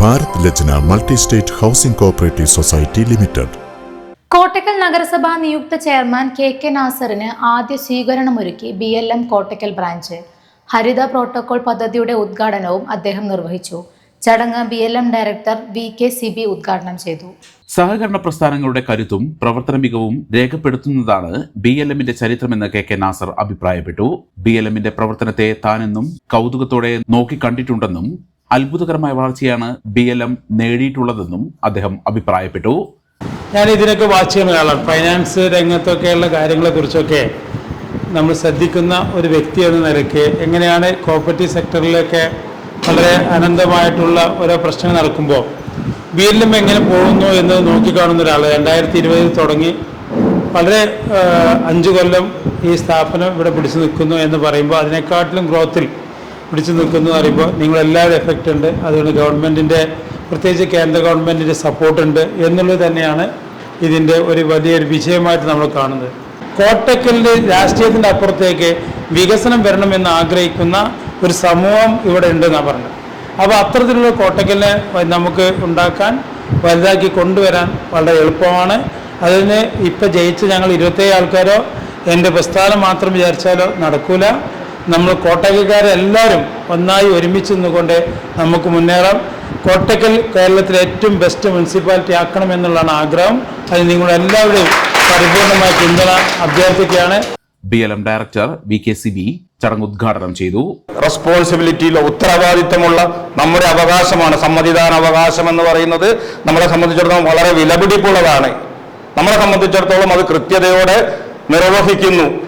Bharat Lajna multi state housing cooperative society limited. Kottakkal നഗരസഭാ നിയുക്ത chairman K K നാസറിന് ആദ്യ സ്വീകരണമൊരുക്കി B L M Kottakkal branch. ഹരിത protocol പദ്ധതിയുടെ ഉദ്ഘാടനവും അദ്ദേഹം നിർവഹിച്ചു. ചടങ്ങ് B L M director V K C B ഉദ്ഘാടനം ചെയ്തു. സഹകരണ പ്രസ്ഥാനങ്ങളുടെ കരുത്തും പ്രവർത്തന മികവും രേഖപ്പെടുത്തുന്നതാണ് ബി എൽ എമ്മിന്റെ ചരിത്രമെന്ന് കെ കെ നാസർ അഭിപ്രായപ്പെട്ടു. ബി എൽ എമ്മിന്റെ പ്രവർത്തനത്തെ താനെന്നും കൗതുകത്തോടെ നോക്കിക്കണ്ടിട്ടുണ്ടെന്നും അത്ഭുതകരമായ വളർച്ചയാണ് ബി എൽ എം നേടിയിട്ടുള്ളതെന്നും അദ്ദേഹം അഭിപ്രായപ്പെട്ടു. ഞാൻ ഇതിനൊക്കെ വാച്ച് ചെയ്യുന്ന ഒരാളാണ്. ഫൈനാൻസ് രംഗത്തൊക്കെയുള്ള കാര്യങ്ങളെക്കുറിച്ചൊക്കെ നമ്മൾ ശ്രദ്ധിക്കുന്ന ഒരു വ്യക്തി എന്ന നിലയ്ക്ക് എങ്ങനെയാണ് കോപ്പറേറ്റീവ് സെക്ടറിലൊക്കെ വളരെ അനന്തമായിട്ടുള്ള ഓരോ പ്രശ്നങ്ങൾ നടക്കുമ്പോൾ ബി എൽ എം എങ്ങനെ പോകുന്നു എന്ന് നോക്കിക്കാണുന്ന ഒരാൾ. രണ്ടായിരത്തി ഇരുപതിൽ തുടങ്ങി വളരെ അഞ്ചു കൊല്ലം ഈ സ്ഥാപനം ഇവിടെ പിടിച്ചു നിൽക്കുന്നു എന്ന് പറയുമ്പോൾ അതിനെക്കാട്ടിലും ഗ്രോത്തിൽ പിടിച്ചു നിൽക്കുന്നു അറിയുമ്പോൾ നിങ്ങളെല്ലാവരും എഫക്റ്റ് ഉണ്ട്. അതുകൊണ്ട് ഗവൺമെന്റിന്റെ പ്രത്യേകിച്ച് കേന്ദ്ര ഗവൺമെന്റിന്റെ സപ്പോർട്ടുണ്ട് എന്നുള്ളത് തന്നെയാണ് ഇതിന്റെ ഒരു വലിയൊരു വിജയമായിട്ട് നമ്മൾ കാണുന്നത്. കോട്ടക്കലിന്റെ രാഷ്ട്രീയത്തിന്റെ അപ്പുറത്തേക്ക് വികസനം വരണമെന്ന് ആഗ്രഹിക്കുന്ന ഒരു സമൂഹം ഇവിടെ ഉണ്ടെന്നാണ് പറഞ്ഞത്. അപ്പോൾ അത്തരത്തിലുള്ള കോട്ടക്കലിനെ നമുക്ക് ഉണ്ടാക്കാൻ വലുതാക്കി കൊണ്ടുവരാൻ വളരെ എളുപ്പമാണ്. അതിന് ഇപ്പം ജയിച്ച് ഞങ്ങൾ ഇരുപത്തേഴ് ആൾക്കാരോ എന്റെ പ്രസ്ഥാനം മാത്രം വിചാരിച്ചാലോ നടക്കൂല. നമ്മൾ കോട്ടയക്കാരെല്ലാവരും ഒന്നായി ഒരുമിച്ച് നിന്നുകൊണ്ട് നമുക്ക് മുന്നേറാം. കോട്ടക്കൽ കേരളത്തിലെ ഏറ്റവും ബെസ്റ്റ് മുനിസിപ്പാലിറ്റി ആക്കണം എന്നുള്ളതാണ് ആഗ്രഹം. അത് നിങ്ങളെല്ലാവരുടെയും പരിപൂർണമായ പിന്തുണ അഭ്യർത്ഥിക്കുകയാണ്. B L M director V K C B ചടങ്ങ് ഉദ്ഘാടനം ചെയ്തു. റെസ്പോൺസിബിലിറ്റിയിലോ ഉത്തരവാദിത്തമുള്ള നമ്മുടെ അവകാശമാണ് സമ്മതിദാന അവകാശം എന്ന് പറയുന്നത് നമ്മളെ സംബന്ധിച്ചിടത്തോളം വളരെ വിലപിടിപ്പുള്ളതാണ്. നമ്മളെ സംബന്ധിച്ചിടത്തോളം അത് കൃത്യതയോടെ നിർവഹിക്കുന്നു.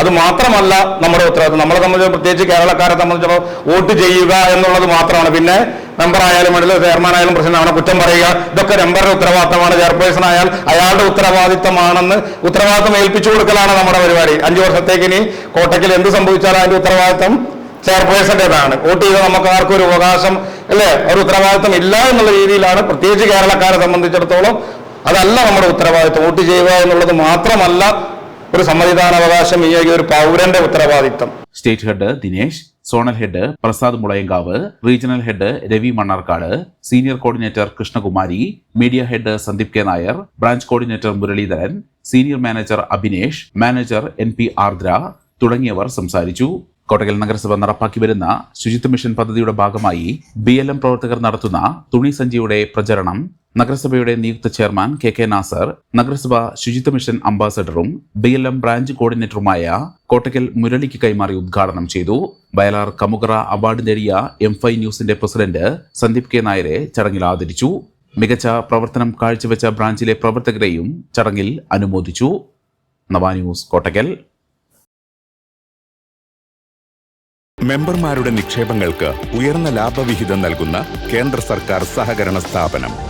അത് മാത്രമല്ല നമ്മുടെ ഉത്തരവാദിത്വം നമ്മളെ സംബന്ധിച്ച് പ്രത്യേകിച്ച് കേരളക്കാരെ സംബന്ധിച്ച് വോട്ട് ചെയ്യുക എന്നുള്ളത് മാത്രമാണ്. പിന്നെ മെമ്പർ ആയാലും വേണ്ടില്ല ചെയർമാൻ ആയാലും പ്രസിഡന്റ് അവനെ കുറ്റം പറയുക ഇതൊക്കെ മെമ്പറുടെ ഉത്തരവാദിത്തമാണ്. ചെയർപേഴ്സൺ ആയാൽ അയാളുടെ ഉത്തരവാദിത്തമാണെന്ന് ഉത്തരവാദിത്തം ഏൽപ്പിച്ചു കൊടുക്കലാണ് നമ്മുടെ പരിപാടി. അഞ്ചു വർഷത്തേക്ക് ഇനി കോട്ടയ്ക്കൽ എന്ത് സംഭവിച്ചാലും അതിന്റെ ഉത്തരവാദിത്തം ചെയർപേഴ്സന്റേതാണ് വോട്ട് ചെയ്ത് നമുക്ക് ആർക്കും ഒരു അവകാശം അല്ലേ? ഒരു ഉത്തരവാദിത്തം ഇല്ല എന്നുള്ള രീതിയിലാണ് പ്രത്യേകിച്ച് കേരളക്കാരെ സംബന്ധിച്ചിടത്തോളം അതല്ല നമ്മുടെ ഉത്തരവാദിത്തം. വോട്ട് ചെയ്യുക എന്നുള്ളത് മാത്രമല്ല ഒരു സമ്മതിദാനാവകാശം ഈ ഒരു പൗരന്റെ ഉത്തരവാദിത്തം state head Dinesh zonal head Prasad Mulayankavu regional head Ravi Mannarkkad senior coordinator Krishnakumari media head Sandeep K Nair branch coordinator Muraleedharan senior manager Abhinesh manager N P Ardra തുടങ്ങിയവർ സംസാരിച്ചു. കോട്ടകൽ നഗരസഭ നടപ്പാക്കി വരുന്ന ശുചിത്വ മിഷൻ പദ്ധതിയുടെ ഭാഗമായി ബി പ്രവർത്തകർ നടത്തുന്ന തുണി സഞ്ചിയുടെ പ്രചരണം നഗരസഭയുടെ നിയുക്ത ചെയർമാൻ കെ കെ നാസർ നഗരസഭ ശുചിത്വ മിഷൻ അംബാസഡറും ബി എൽ എം ബ്രാഞ്ച് കോർഡിനേറ്ററുമായ കോട്ടക്കൽ മുരളിക്ക് കൈമാറി ഉദ്ഘാടനം ചെയ്തു. വയലാർ കമുകറ അവാർഡ് നേടിയ എം ഫൈ ന്യൂസിന്റെ പ്രസിഡന്റ് സന്ദീപ് കെ നായരെ ചടങ്ങിൽ ആദരിച്ചു. മികച്ച പ്രവർത്തനം കാഴ്ചവെച്ച ബ്രാഞ്ചിലെ പ്രവർത്തകരെയും ചടങ്ങിൽ അനുമോദിച്ചു. നവാന്യൂസ് കോട്ടക്കൽ. മെമ്പർമാരുടെ നിക്ഷേപങ്ങൾക്ക് ഉയർന്ന ലാഭവിഹിതം നൽകുന്ന കേന്ദ്ര സർക്കാർ സഹകരണ സ്ഥാപനം.